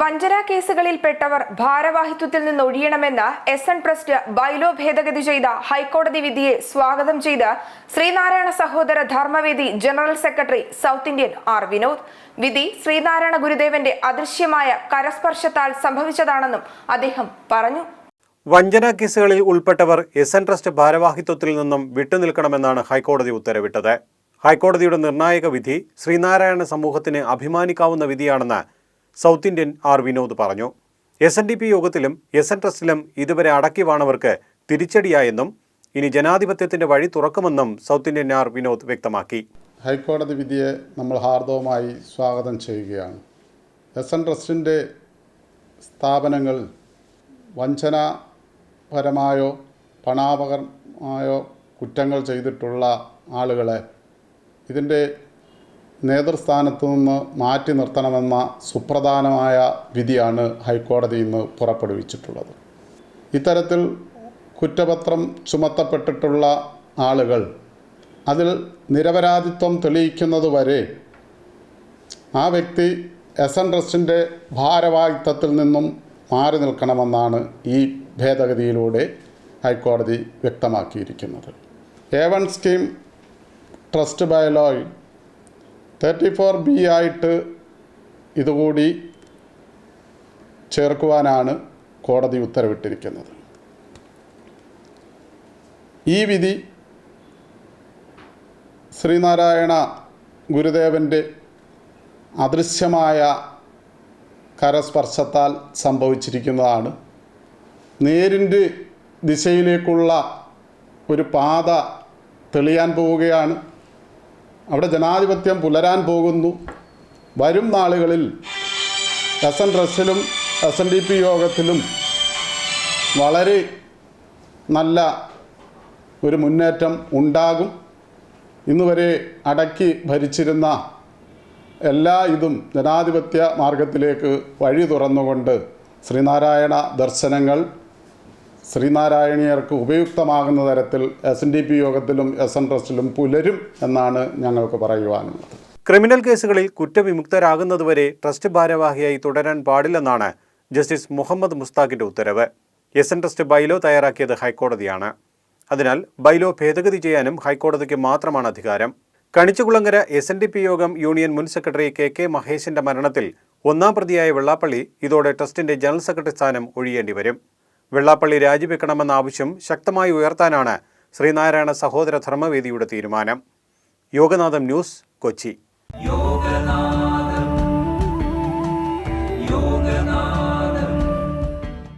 വഞ്ചന കേസുകളിൽപ്പെട്ടവർ ഭാരവാഹിത്വത്തിൽ നിന്ന് ഒഴിയണമെന്ന് എസ് എൻ ട്രസ്റ്റ് ബൈലോ ഭേദഗതി ചെയ്ത ഹൈക്കോടതി വിധിയെ സ്വാഗതം ചെയ്ത് Sreenarayana Sahodara Dharmavedi general secretary South Indian R Vinod. വിധി ശ്രീനാരായണ ഗുരുദേവന്റെ അദൃശ്യമായ കരസ്പർശത്താൽ സംഭവിച്ചതാണെന്നും അദ്ദേഹം പറഞ്ഞു. വഞ്ചന കേസുകളിൽ ഉൾപ്പെട്ടവർ എസ് എൻ ട്രസ്റ്റ് ഭാരവാഹിത്വത്തിൽ നിന്നും വിട്ടുനിൽക്കണമെന്നാണ് ഹൈക്കോടതി ഉത്തരവിട്ടത്. ഹൈക്കോടതിയുടെ നിർണായക വിധി ശ്രീനാരായണ സമൂഹത്തിന് അഭിമാനിക്കാവുന്ന വിധിയാണെന്ന് സൗത്ത് ഇന്ത്യൻ ആർ വിനോദ് പറഞ്ഞു. എസ് എൻ ഡി പി യോഗത്തിലും എസ് എൻ ട്രസ്റ്റിലും ഇതുവരെ അടക്കി വാണവർക്ക് തിരിച്ചടിയായെന്നും ഇനി ജനാധിപത്യത്തിന്റെ വഴി തുറക്കുമെന്നും സൗത്ത് ഇന്ത്യൻ ആർ വിനോദ് വ്യക്തമാക്കി. ഹൈക്കോടതി വിധിയെ നമ്മൾ ഹാർദവമായി സ്വാഗതം ചെയ്യുകയാണ്. എസ് എൻ ട്രസ്റ്റിന്റെ സ്ഥാപനങ്ങൾ വഞ്ചനാപരമായോ പണാപകരമായോ കുറ്റങ്ങൾ ചെയ്തിട്ടുള്ള ആളുകളെ ഇതിന്റെ നേതൃസ്ഥാനത്ത് നിന്ന് മാറ്റി നിർത്തണമെന്ന സുപ്രധാനമായ വിധിയാണ് ഹൈക്കോടതി ഇന്ന് പുറപ്പെടുവിച്ചിട്ടുള്ളത്. ഇത്തരത്തിൽ കുറ്റപത്രം ചുമത്തപ്പെട്ടിട്ടുള്ള ആളുകൾ അതിൽ നിരപരാധിത്വം തെളിയിക്കുന്നതുവരെ ആ വ്യക്തി എസ് എൻ ട്രസ്റ്റിന്റെ ഭാരവാഹിത്വത്തിൽ നിന്നും മാറി നിൽക്കണമെന്നാണ് ഈ ഭേദഗതിയിലൂടെ ഹൈക്കോടതി വ്യക്തമാക്കിയിരിക്കുന്നത്. എ വൺ സ്കീം ട്രസ്റ്റ് ബയലോയിൽ തേർട്ടി ഫോർ ബി ആയിട്ട് ഇതുകൂടി ചേർക്കുവാനാണ് കോടതി ഉത്തരവിട്ടിരിക്കുന്നത്. ഈ വിധി ശ്രീനാരായണ ഗുരുദേവന്റെ അദൃശ്യമായ കരസ്പർശത്താൽ സംഭവിച്ചിരിക്കുന്നതാണ്. നേരിന്റെ ദിശയിലേക്കുള്ള ഒരു പാത തെളിയാൻ പോവുകയാണ്. അവിടെ ജനാധിപത്യം പുലരാൻ പോകുന്നു. വരും നാളുകളിൽ എസ് എൻ ട്രസ്റ്റിലും എസ് എൻ ഡി പി യോഗത്തിലും വളരെ നല്ല ഒരു മുന്നേറ്റം ഉണ്ടാകും. ഇന്നുവരെ അടക്കി ഭരിച്ചിരുന്ന എല്ലാ ഇതും ജനാധിപത്യ മാർഗത്തിലേക്ക് വഴി തുറന്നുകൊണ്ട് ശ്രീനാരായണ ദർശനങ്ങൾ ശ്രീനാരായണീയർക്ക് ഉപയുക്തമാകുന്ന തരത്തിൽ എസ് എൻ ഡി പി യോഗത്തിലും എസ് എൻ ട്രസ്റ്റിലും പുലരും എന്നാണ് ഞങ്ങൾക്ക് പറയുവാനുള്ളത് ക്രിമിനൽ കേസുകളിൽ കുറ്റവിമുക്തരാകുന്നതുവരെ ട്രസ്റ്റ് ഭാരവാഹിയായി തുടരാൻ പാടില്ലെന്നാണ് ജസ്റ്റിസ് മുഹമ്മദ് മുസ്താഖിന്റെ ഉത്തരവ്. എസ് എൻ ട്രസ്റ്റ് ബൈലോ തയ്യാറാക്കിയത് ഹൈക്കോടതിയാണ്. അതിനാൽ ബൈലോ ഭേദഗതി ചെയ്യാനും ഹൈക്കോടതിക്ക് മാത്രമാണ് അധികാരം. Kanichukulangara S N D P Yogam union മുൻ സെക്രട്ടറി കെ കെ മഹേഷിന്റെ മരണത്തിൽ ഒന്നാം പ്രതിയായ വെള്ളാപ്പള്ളി ഇതോടെ ട്രസ്റ്റിന്റെ ജനറൽ സെക്രട്ടറി സ്ഥാനം ഒഴിയേണ്ടി വരും. വെള്ളാപ്പള്ളി രാജിവെക്കണമെന്ന ആവശ്യം ശക്തമായി ഉയർത്താനാണ് ശ്രീനാരായണ സഹോദര ധർമ്മവേദിയുടെ തീരുമാനം. യോഗനാഥം ന്യൂസ് കൊച്ചി.